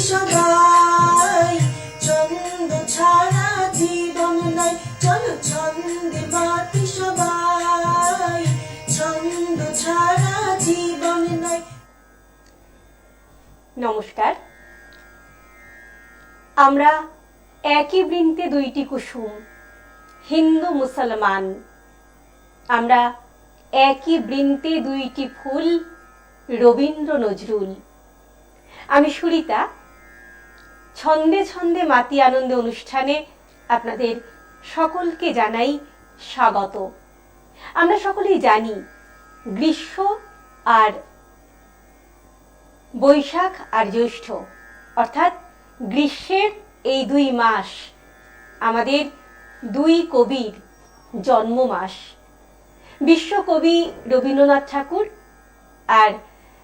সবাই। ছন্দ ছাড়া জীবন নাই, চলো ছন্দে মাতি সবাই। ছন্দ ছাড়া জীবন নাই। নমস্কার। আমরা একই বৃন্তে দুইটি কুসুম, হিন্দু মুসলমান। আমরা একই বৃন্তে দুইটি ফুল, রবীন্দ্র নজরুল। আমি সুরিতা ছন্দে ছন্দে মাতি আনন্দ অনুষ্ঠানে আপনাদের সকলকে জানাই স্বাগত। আমরা সকলেই জানি গ্রীষ্ম আর বৈশাখ আর জ্যৈষ্ঠ, অর্থাৎ গ্রীষ্মের এই দুই মাস আমাদের দুই কবির জন্ম মাস বিশ্বকবি রবীন্দ্রনাথ ঠাকুর আর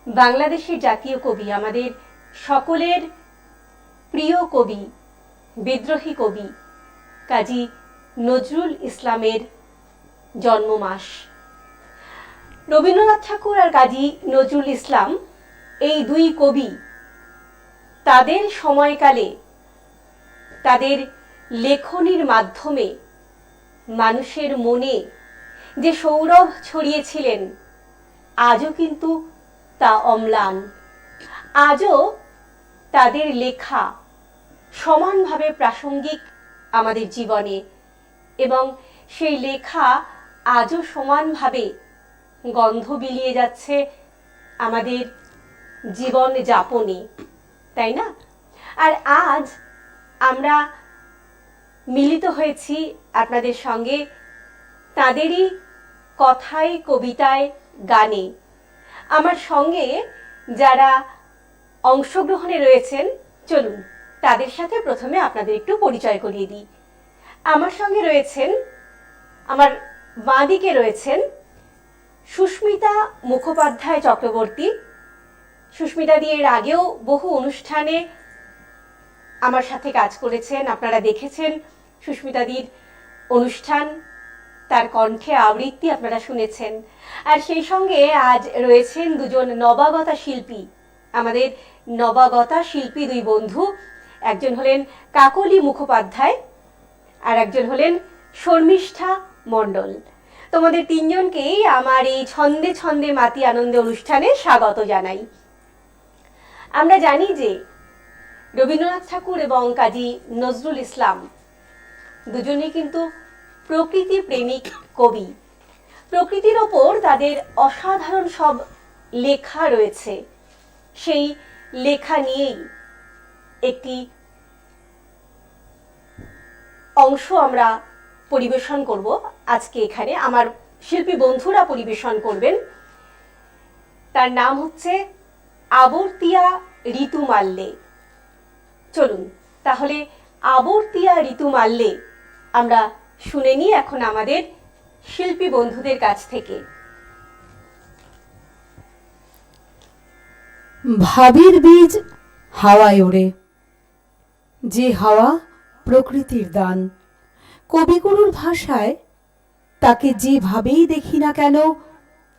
বাংলাদেশের জাতীয় কবি আমাদের সকলের প্রিয় কবি, বিদ্রোহী কবি কাজী নজরুল ইসলামের জন্ম মাস রবীন্দ্রনাথ ঠাকুর আর কাজী নজরুল ইসলাম এই দুই কবি তাদের সময়কালে তাদের লেখনির মাধ্যমে মানুষের মনে যে সৌরভ ছড়িয়েছিলেন, আজও কিন্তু তা অম্লান। আজও তাদের লেখা সমানভাবে প্রাসঙ্গিক আমাদের জীবনে এবং সেই লেখা আজও সমানভাবে গন্ধ বিলিয়ে যাচ্ছে আমাদের জীবন যাপনে, তাই না? আর আজ আমরা মিলিত হয়েছি আপনাদের সঙ্গে তাদেরই কথায়, কবিতায়, গানে। আমার সঙ্গে যারা অংশগ্রহণে রয়েছেন। চলুন, তাদের সাথে প্রথমে আপনাদের একটু পরিচয় করিয়ে দিই। আমার সঙ্গে রয়েছেন, আমার বাঁ দিকে রয়েছেন সুস্মিতা মুখোপাধ্যায় চক্রবর্তী। সুস্মিতা দিয়ে এর আগেও বহু অনুষ্ঠানে আমার সাথে কাজ করেছেন, আপনারা দেখেছেন সুস্মিতা দির অনুষ্ঠান, তার কণ্ঠে আবৃত্তি আপনারা শুনেছেন। আর সেই সঙ্গে আজ রয়েছেন দুজন নবাগতা শিল্পী, আমাদের নবাগতা শিল্পী দুই বন্ধু। একজন হলেন কাকলি মুখোপাধ্যায় আর একজন হলেন শর্মিষ্ঠা মণ্ডল। তোমাদের তিনজনকেই আমার এই ছন্দে ছন্দে মাতি আনন্দ অনুষ্ঠানে স্বাগত জানাই। আমরা জানি যে রবীন্দ্রনাথ ঠাকুর এবং কাজী নজরুল ইসলাম দুজনেই কিন্তু প্রকৃতি প্রেমিক কবি। প্রকৃতির ওপর তাদের অসাধারণ সব লেখা রয়েছে। সেই লেখা নিয়েই একটি অংশ আমরা পরিবেশন করব আজকে এখানে। আমার শিল্পী বন্ধুরা পরিবেশন করবেন। তার নাম হচ্ছে আবর্তিয়া ঋতু মাল্যে চলুন, তাহলে আবর্তিয়া ঋতু মাল্যে আমরা শুনে নিই এখন আমাদের শিল্পী বন্ধুদের কাছ থেকে। ভাবির বীজ হাওয়ায় ওড়ে। যে হাওয়া প্রকৃতির দান। কবিগুরুর ভাষায় তাকে যেভাবেই দেখি না কেন,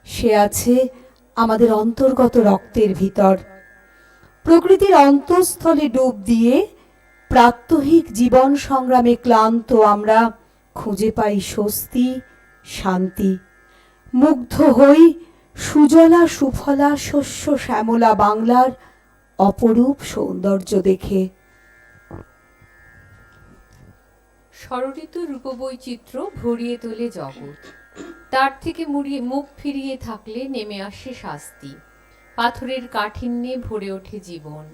সে আছে আমাদের অন্তর্গত রক্তের ভিতর। প্রকৃতির অন্তঃস্থলে ডুব দিয়ে প্রাত্যহিক জীবন সংগ্রামে ক্লান্ত আমরা খুঁজে পাই স্বস্তি, শান্তি। মুগ্ধ হই সুজলা সুফলা শস্য শ্যামলা বাংলার অপরূপ সৌন্দর্য দেখে। ষড়ঋতু রূপবৈচিত্র্য ভরিয়ে তোলে জগৎ। তার থেকে মুড়িয়ে মুখ ফিরিয়ে থাকলে নেমে আসে শাস্তি। পাথরের কাঠিন্যে ভরে ওঠে জীবন।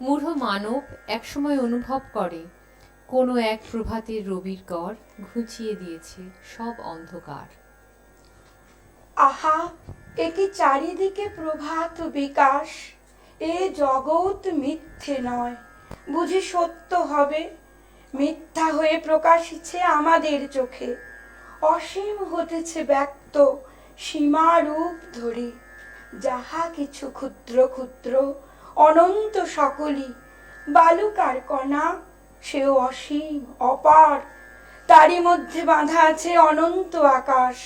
মূঢ় মানব একসময় অনুভব করে, কোনো এক প্রভাতের রবির কর ঘুচিয়ে দিয়েছে সব অন্ধকার। আহা, এ কি চারিদিকে প্রভাত বিকাশ? এ জগৎ মিথ্যে নয়। বুঝি সত্য হবে? মিথ্যা হয়ে প্রকাশিছে আমাদের চোখে। অসীম হতেছে ব্যক্ত সীমারূপ ধরি। যাহা কিছু ক্ষুদ্র ক্ষুদ্র, অনন্ত সকলই, বালুকার কণা, সেও অসীম, অপার। তারই মধ্যে বাঁধা আছে অনন্ত আকাশ।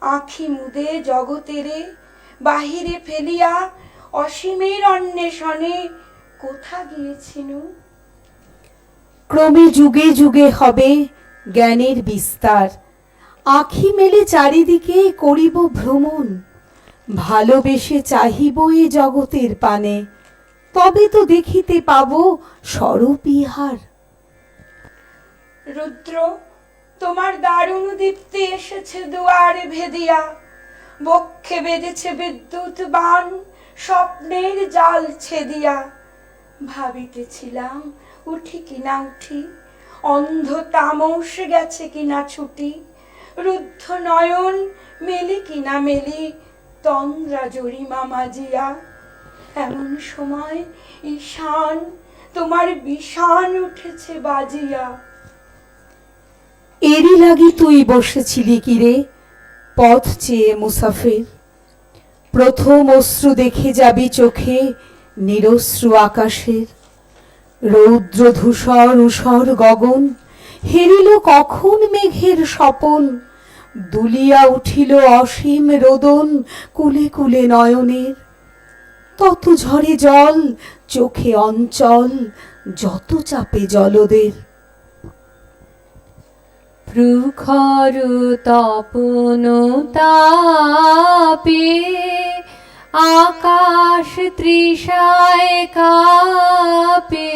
আখি মুদে জগতেরে বাহিরে ফেলিয়া অসীমের অন্বেষণে কোথা গিয়েছিনু ক্রমে যুগে যুগে হবে জ্ঞানের বিস্তার। আখি মেলে চারিদিকে করিব ভ্রমণ। ভালোবেসে চাহিব এ জগতের পানে। তবে তো দেখিতে পাব স্বরূপ ইহার। রুদ্র তোমার দারুণ দীপ্তি এসেছে দুয়ারে ভেদিয়া। বক্ষে বেজেছে বিদ্যুৎ বান, স্বপ্নের জাল ছেদিয়া। ভাবিতেছিলাম, উঠি কিনা উঠি? অন্ধ তামস গেছে কিনা ছুটি? রুদ্ধ নয়ন মেলি কিনা মেলি? তন্দ্রা জরিমা মাজিয়া। এমন সময় ঈশান, তোমার বিষান উঠেছে বাজিয়া। এরই লাগি তুই বসেছিলি কিরে পথ চেয়ে মুসাফির। প্রথম অশ্রু দেখে যাবি চোখে নিরশ্রু আকাশের। রৌদ্র ধূসর উষর গগন হেরিল কখন মেঘের স্বপন? দুলিয়া উঠিল অসীম রোদন কুলে কুলে নয়নের। তত ঝরে জল, চোখে অঞ্চল, যত চাপে জলদের। প্রখর তপন তাপে আকাশ তৃষায় কাপে।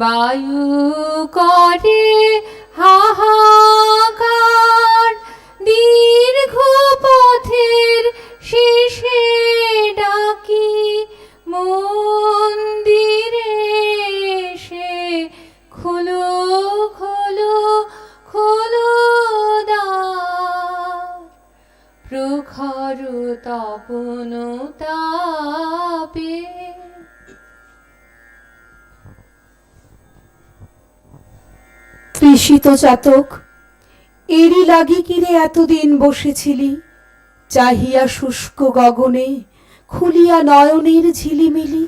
বায়ু করে হাহাকার দীর্ঘ পথের শেষে ডাকি মন্দিরে সে খোলো খোলো খোলো প্রখর তপন তাপে। তৃষিত চাতক, এরই লাগি কিরে এতদিন বসেছিলি? চাহিয়া শুষ্ক গগনে খুলিয়া নয়নের ঝিলিমিলি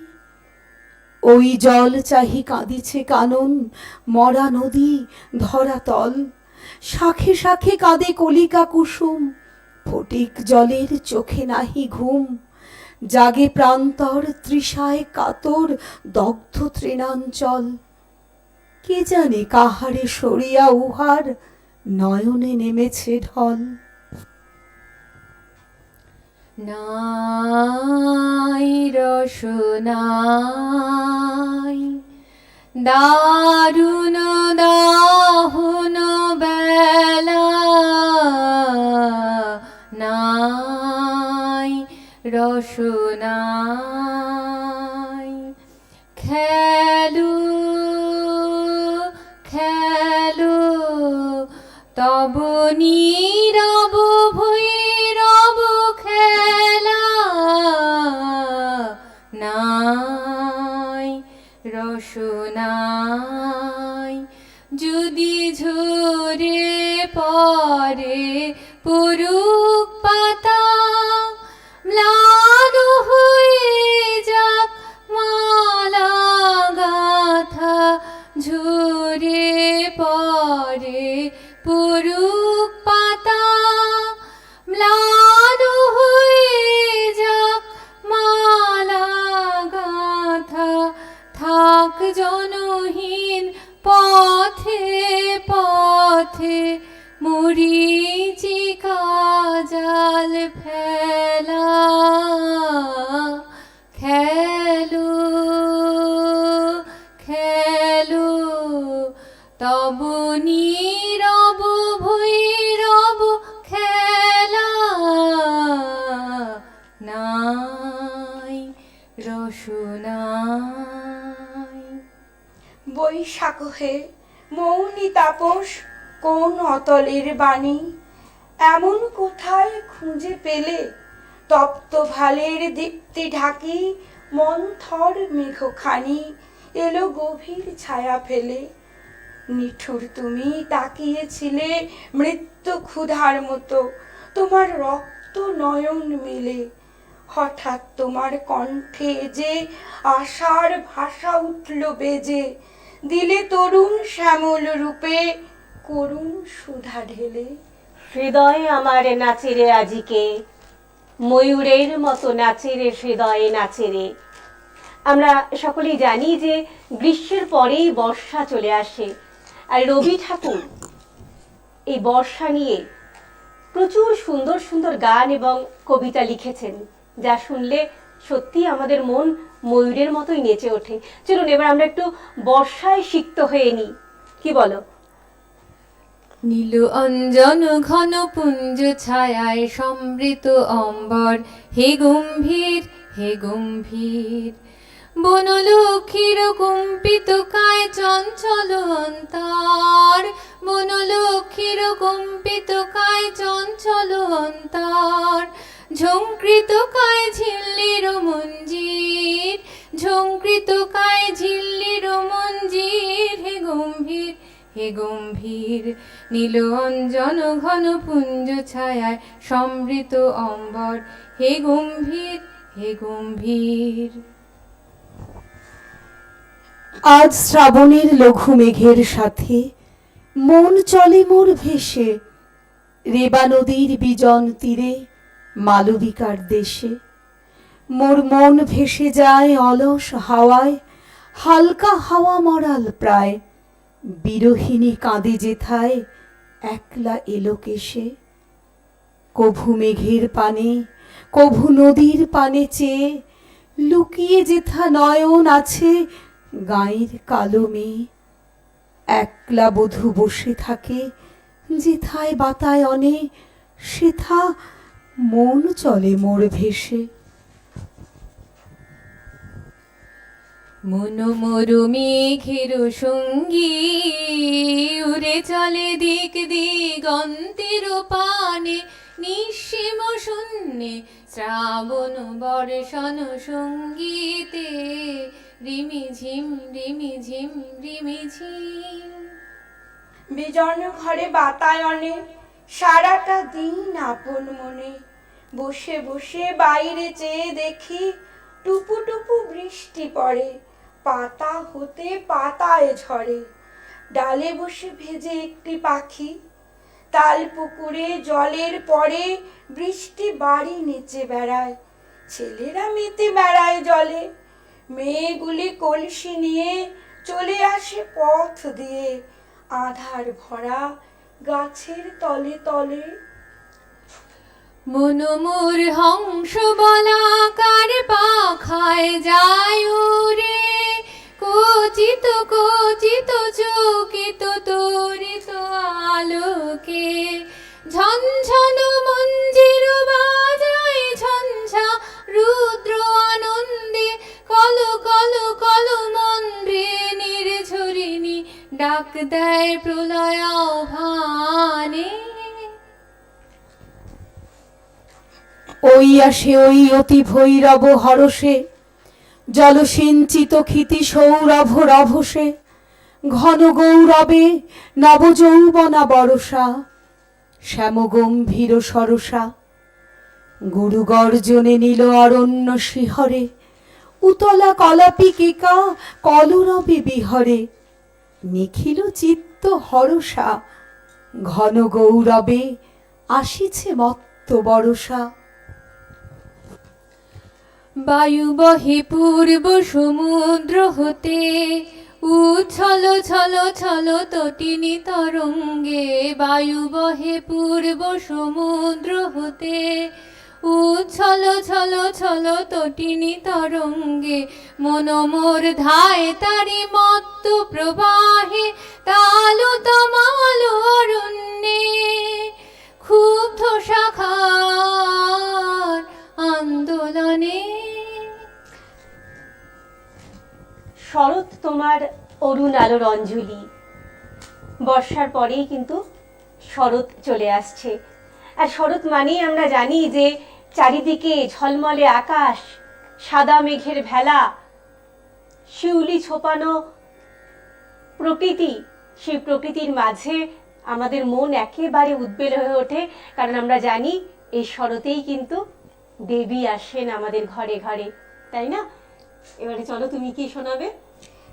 ওই জল চাহি কাঁদিছে কানন, মরা নদী ধরা তল। শাখে শাখে কাঁদে কলিকা কুসুম, ফটিক জলের চোখে নাহি ঘুম। জাগে প্রান্তর তৃষায় কাতর দগ্ধ তৃণাঞ্চল। কে জানে কাহারে সরিয়া উহার নয়নে নেমেছে ঢল। নাই রসনাই। দারুণ দাহন বেলা নাই রসনাই। অতলের বাণী এমন কোথায় খুঁজে পেলে? তপ্ত ভালের দীপ্তি ঢাকি মন্থর মেঘখানি এলো গভীর ছায়া ফেলে। নিঠুর তুমি তাকিয়েছিলে মৃত্যু ক্ষুধার মতো, তোমার রক্ত নয়ন মেলে। হঠাৎ তোমার কণ্ঠে যে আশার ভাষা উঠল বেজে, দিলে তরুণ শ্যামল রূপে করুণ সুধা ঢেলে। হৃদয় আমার নাচেরে আজিকে, ময়ূরের মতো নাচেরে হৃদয়ে নাচেরে। আমরা সকলেই জানি যে গ্রীষ্মের পরেই বর্ষা চলে আসে। আর রবি ঠাকুর এই বর্ষা নিয়ে প্রচুর সুন্দর সুন্দর গান এবং কবিতা লিখেছেন, যা শুনলে সত্যি আমাদের মন ময়ূরের মতোই নেচে ওঠে। চলুন, এবার আমরা একটু বর্ষায় সিক্ত হয়ে নিই। কি বলো? নীল অঞ্জন ঘন পুঞ্জ ছায়ায় সমৃত অম্বর। হে গম্ভীর হে গম্ভীর বনলক্ষীর কম্পিত কায় চঞ্চল অন্তর। বনলক্ষীর কম্পিত কায় চঞ্চল অন্তর। ঝঙ্কৃত কায় ঝিল্লির মঞ্জির। ঝঙ্কৃত কায় ঝিল্লির মঞ্জির। হে গম্ভীর হে গম্ভীর নীল অঞ্জন ঘন পুঞ্জ ছায়ায় সমৃত অম্বর। হে গম্ভীর হে গম্ভীর। আজ শ্রাবণের লঘু মেঘের সাথে মন চলে মোর ভেসে। রেবা নদীর বিজন তীরে মালবিকার দেশে। মোর মন ভেসে যায় অলস হাওয়ায়, হালকা হাওয়া মরাল প্রায়। বিরহিণী কাঁদে যেথায়, একলা এলো কেশে কভু মেঘের পানে, কভু নদীর পানে চেয়ে, লুকিয়ে যেথা নয়ন আছে, গাঁয়ের কালো মেয়ে। একলা বধূ বসে থাকে, যেথায় বাতায়নে, সেথা মন চলে মোর ভেসে। মন মরু মেঘের সঙ্গী, উড়ে চলে দিক দিগন্তের পানে, নিঃসীম শূন্যে শ্রাবণ বর্ষণ সঙ্গীতে, রিমি ঝিম রিমি ঝিম রিমি ঝিম। বিজন ঘরে বাতায়নে, সারাটা দিন আপন মনে, বসে বসে বাইরে চেয়ে দেখি, টুপু টুপু বৃষ্টি পড়ে। পাতা হতে পাতায় ঝরে। ডালে বসে ভেজে একটি পাখি। তাল পুকুরে জলের পরে বৃষ্টি বাড়ি নিচে বেড়ায়। ছেলেরা মেতে বেড়ায় জলে। মেয়েগুলি কলসি নিয়ে চলে আসে পথ দিয়ে। আধার ভরা গাছের তলে তলে। মনোমোর হংস বলাকার কচিত কচিত চকিত তরিত আলোকে। ঝনঝন মঞ্জির বাজায় ঝঞ্ঝা রুদ্র আনন্দে, কল কল কল মন্দ্রে নির্ঝরিণী ডাক দেয় প্রলয় ভানে। ওই আসে ওই অতি ভৈরব হরসে জলসিঞ্চিত ক্ষিতি সৌরভ রভসে ঘন গৌরবে নবযৌবনা বরসা শ্যাম গম্ভীর সরসা। গুরু গর্জনে নীল অরণ্য শিহরে, উতলা কলাপি কেকা কলরবে বিহরে, নিখিল চিত্ত হরসা, ঘন গৌরবে আসিছে মত্ত বরসা। বায়ু বহে পূর্ব সমুদ্র হতে উছল ছল ছল তটিনী তরঙ্গে বায়ু বহে পূর্ব সমুদ্র হতে উছল ছল ছল তটিনী তরঙ্গে মনোমোর ধায় তারি মত্ত প্রবাহে তালু তমাল অরণ্যে ক্ষুব্ধ আন্দোলনে। শরৎ তোমার অরুণ আলোর অঞ্জলি বর্ষার পরেই কিন্তু শরৎ চলে আসছে। আর শরৎ মানেই আমরা জানি যে চারিদিকে ঝলমলে আকাশ, সাদা মেঘের ভেলা, শিউলি ছোপানো প্রকৃতি। সেই প্রকৃতির মাঝে আমাদের মন একেবারে উদ্বেল হয়ে ওঠে, কারণ আমরা জানি এই শরতেই কিন্তু দেবী আসেন আমাদের ঘরে ঘরে, তাই না? এবারে চলো, তুমি কি শোনাবে?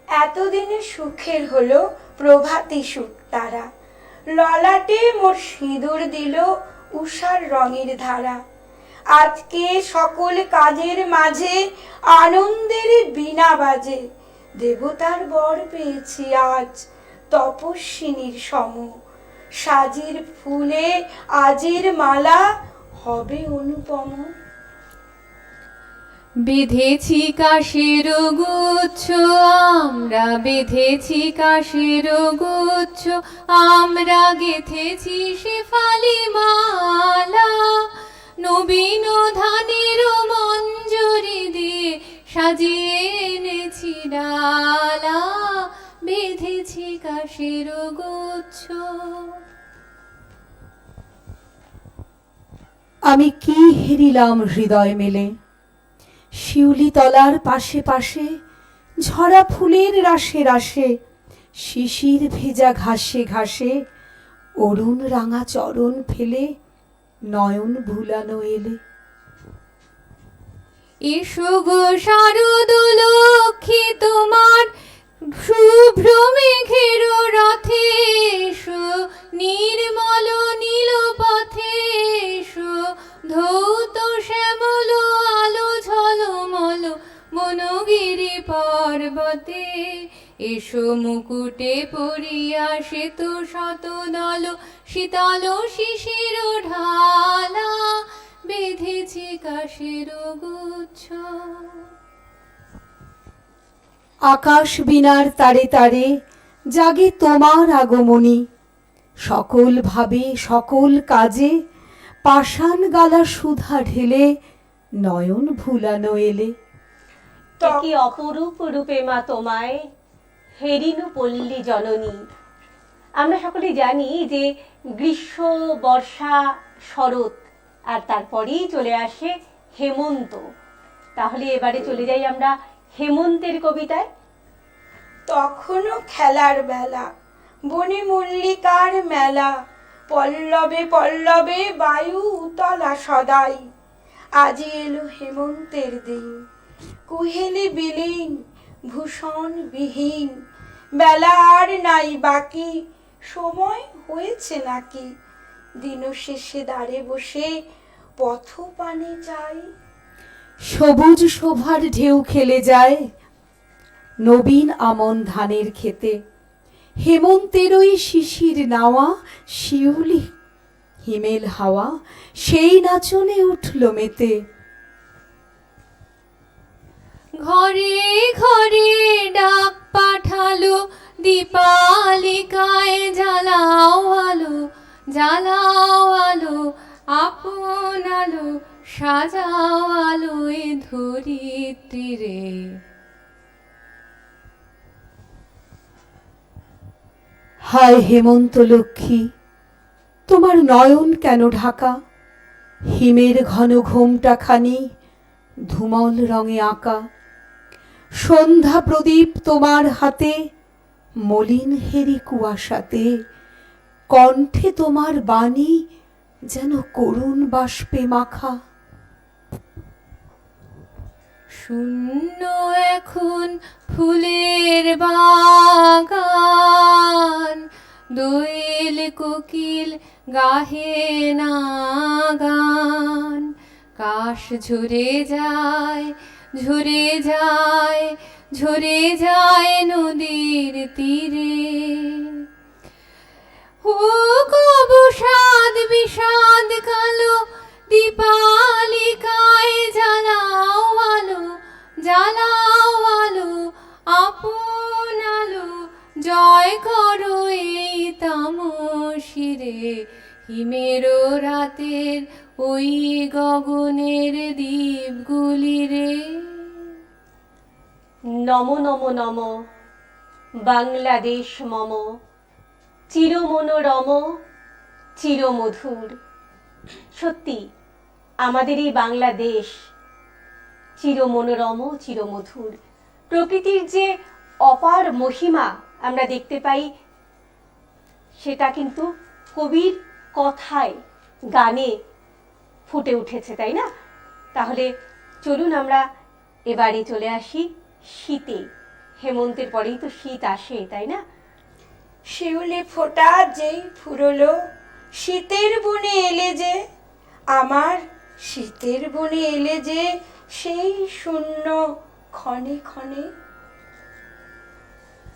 এতদিনে সুখের হলো প্রভাতী সুখ তারা। ললাটে মোর সিঁদুর দিল উষার রঙের ধারা। আজকে সকল কাজের মাঝে আনন্দের বিনা বাজে। দেবতার বর পেয়েছি আজ তপস্বিনীর সম। সাজির ফুলে আজির মালা হবে অনুপম। বেঁধেছি কাশের গুচ্ছ, আমরা বেঁধেছি কাশের গুচ্ছ, আমরা গেথেছি শেফালি মালা নবীন ধানের মঞ্জুরি দিয়ে সাজিয়ে এনেছি ডালা, বেঁধেছি কাশের গুচ্ছ। আমি কি হেরিলাম হৃদয় মেলে? শিউলি তলার পাশে পাশে ঝরা ফুলের রাশে রাশে, শিশির ভেজা ঘাসে ঘাসে, অরুণ রাঙা চরণ ফেলে নয়ন ভুলানো এলে। এসো গো শারদ লক্ষ্মী তোমার শুভ্র মেঘের রথে পর্বতে, এসো মুকুটে পড়িয়া শ্বেত শত দল শীতল শিশির ঢালা, বেঁধেছি কাশের গুচ্ছ। আকাশ বিনার তারে তারে জাগে তোমার আগমনী। সকল ভাবে, সকল কাজে পাষাণ গালা সুধা ঢেলে নয়ন ভুলানো এলে। কি অপরূপ রূপে মা তোমায় হেরিনু পল্লী জননী। আমরা সকলে জানি যে গ্রীষ্ম বর্ষা শরৎ আর তারপরেই চলে আসে হেমন্ত। তাহলে এবারে চলে যাই আমরা হেমন্তের কবিতায়। তখনও খেলার বেলা বনে মল্লিকার মেলা পল্লবে পল্লবে বায়ু উতলা সদাই। আজি এলো হেমন্তের দিন। কুহেলি বিলীন ভূষণ বিহীন বেলা আর নাই বাকি, সময় হয়েছে নাকি? দিন শেষে দাঁড়ে বসে পথ পানে চাই। সবুজ শোভার ঢেউ খেলে যায় নবীন আমন ধানের খেতে হেমন্তের ওই শিশির নাওয়া শিউলি, হিমেল হাওয়া, সেই নাচনে উঠল মেতে। ঘরে ঘরে ডাক পাঠালো, দীপালিকায় জ্বালাও আলো জ্বালাও আলো, আপন আলো, সাজাও আলো এ ধরিত্রীরে। হায় হেমন্ত লক্ষ্মী, তোমার নয়ন কেন ঢাকা? হিমের ঘন ঘোমটা খানি ধুমল রঙে আঁকা সন্ধ্যা প্রদীপ তোমার হাতে, মলিন হেরি কুয়াশাতে, কণ্ঠে তোমার বাণী যেন করুণ বাষ্পে মাখা। শূন্য এখন ফুলের বাগান, দোয়েল কোকিল গাহে না গান কাশ ঝরে যায় ঝরে যায় ঝরে যায় নদীর তীরে। ও কবু সাদ বিষাদ কালো, দীপালিকায় জ্বালাও আলো জ্বালাও আলো, আপন আলো, জয় করো এই তামসিরে। হিমের রাতের ওই গগনের দ্বীপগুলি রে। নম নম নম, বাংলাদেশ মম, চিরমনোরম, চিরমধুর। সত্যি, আমাদের এই বাংলাদেশ চিরমনোরম, চিরমধুর। প্রকৃতির যে অপার মহিমা আমরা দেখতে পাই, সেটা কিন্তু কবির কথায়, গানে ফুটে উঠেছে তাই না? তাহলে চলুন আমরা এবারে চলে আসি শীতে। হেমন্তের পরেই তো শীত আসে তাই না? শিউলি ফোটা যেই ফুরলো শীতের বনে এলে যে আমার শীতের বনে এলে যে সেই শূন্য ক্ষণে ক্ষণে।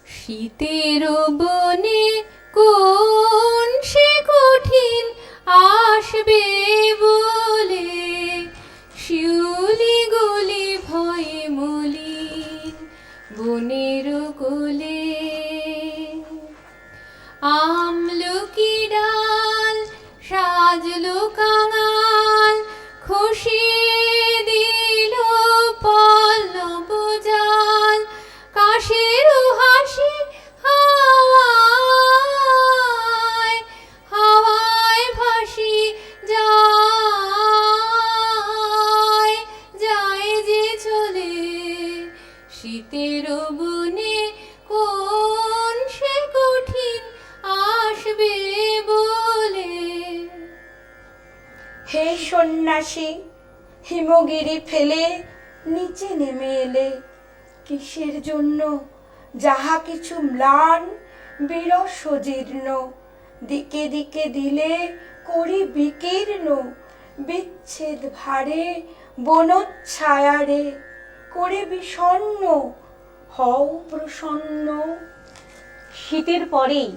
শীতের বনে কোন সে কঠিন আসবে বলে বনের কোলে আমলকি সন্ন্যাসী, হিমগিরি ফেলে নিচে নেমে এলে। কিসের জন্য? যাহা কিছু ম্লান, বিরস জীর্ণ। দিকে দিকে দিলে করি বিকীর্ণ। বিচ্ছেদ ভারে, বনচ্ছায়ারে করে বিষণ্ণ। হও প্রসন্ন। শীতের পরেই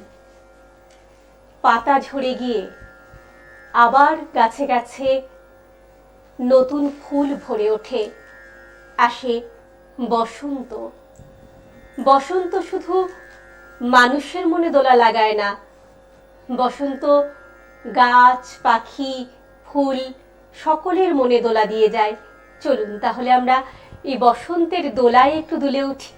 পাতা ঝরে গিয়ে আবার গাছে গাছে নতুন ফুল ভরে ওঠে। আসে বসন্ত। বসন্ত শুধু মানুষের মনে দোলা লাগায় না। বসন্ত গাছ, পাখি, ফুল সকলের মনে দোলা দিয়ে যায়। চলুন তাহলে আমরা এই বসন্তের দোলায় একটু দুলে উঠি।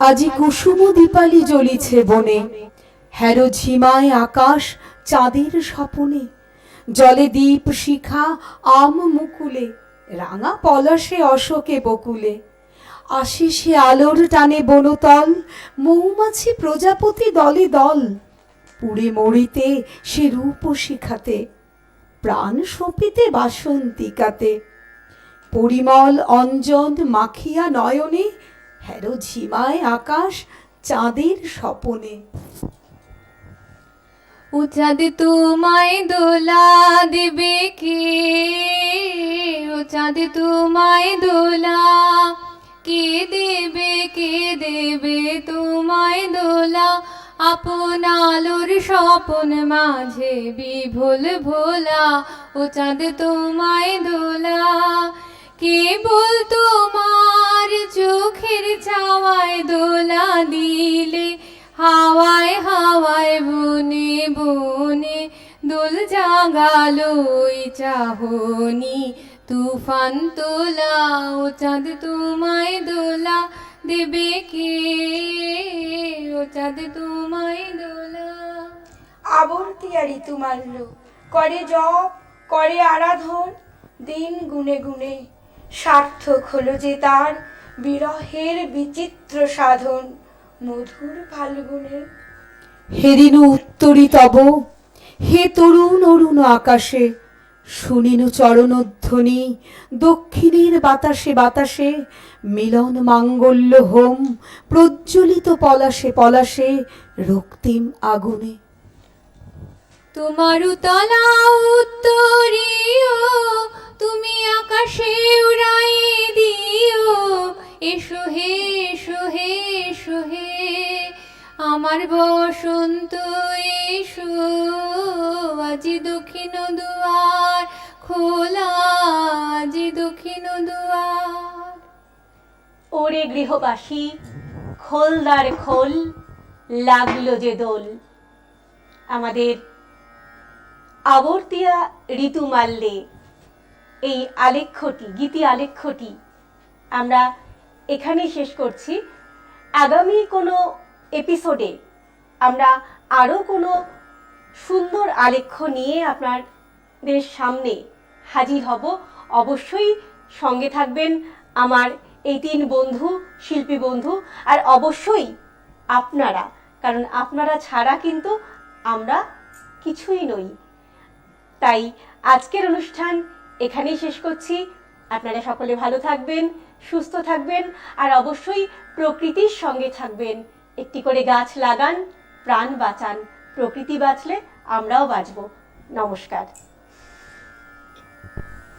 আজি কুসুম দীপালি জ্বলিছে বনে। হ্যারো ঝিমায় আকাশ চাঁদের স্বপনে। জলে দীপ শিখা আম মুকুলে, রাঙা পলাশে অশোকে বকুলে। আসে সে আলোর টানে বনতল, মৌমাছি প্রজাপতি দলে দল। পুড়ে মরিতে সে রূপ শিখাতে, প্রাণ সপিতে বাসন্তিকাতে। পরিমল অঞ্জন মাখিয়া নয়নে হ্যারো ঝিমায় আকাশ চাঁদের স্বপনে। ও চাঁদ তোমায় দোলা দেবে কে? ও চাঁদ তোমায় দোলা কে দেবে কে দেবে? তোমায় দোলা আপন আলোর স্বপন মাঝে বিভোল ভোলা। ও চাঁদ তোমায় দোলা কেবল তোমার চোখের চাওয়ায় দোলা দিলে, হাওয়ায় হাওয়ায় বনে বনে দোল জাগালো চাহনি। তুফান তোলা ও চাঁদ তোমায় দোলা দেবে কে? ও চাঁদ তোমায় দোলা। আবর্তিয়া ঋতু মাল্য করে জপ, করে আরাধন, দিন গুনে গুনে সার্থক হলো যে তার। বিরহের বিচিত্র সাধন মধুর ফাল্গুনে হেরিনু উত্তরি তব হে তরুণ অরুণ আকাশে শুনিনু চরণধ্বনি দক্ষিণের বাতাসে বাতাসে মিলন মাঙ্গল্য হোম প্রজ্বলিত পলাশে পলাশে রক্তিম আগুনে। তোমার তলা উত্তরীয় তুমি আকাশে উড়াই দিও। এসো হে এসো হে এসো হে। আমার বসন্ত এসো। আজি দক্ষিণ দুয়ার খোলা, আজি দক্ষিণ দুয়ার। ওরে গৃহবাসী, খোলদার খোল, লাগল যে দোল। আমাদের আবর্তিয়া ঋতু ঋতুমাল্যে এই আলেখ্যটি, গীতি আলেখ্যটি আমরা এখানেই শেষ করছি। আগামী কোনো এপিসোডে আমরা আরও কোনো সুন্দর আলেখ্য নিয়ে আপনাদের সামনে হাজির হব। অবশ্যই সঙ্গে থাকবেন আমার এই তিন বন্ধু, শিল্পী বন্ধু, আর অবশ্যই আপনারা, কারণ আপনারা ছাড়া কিন্তু আমরা কিছুই নই। তাই আজকের অনুষ্ঠান এখানেই শেষ করছি। আপনারা সকলে ভালো থাকবেন, সুস্থ থাকবেন, আর অবশ্যই প্রকৃতির সঙ্গে থাকবেন। একটি করে গাছ লাগান, প্রাণ বাঁচান। প্রকৃতি বাঁচলে আমরাও বাঁচব। নমস্কার।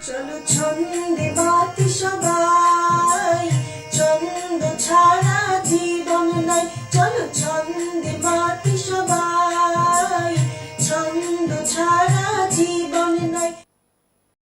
চলো ছন্দে বাতি সবাই, ছন্দ ছাড়া জীবন নাই। চলো ছন্দে বাতি সবাই, ছন্দ ছাড়া জীবন নাই।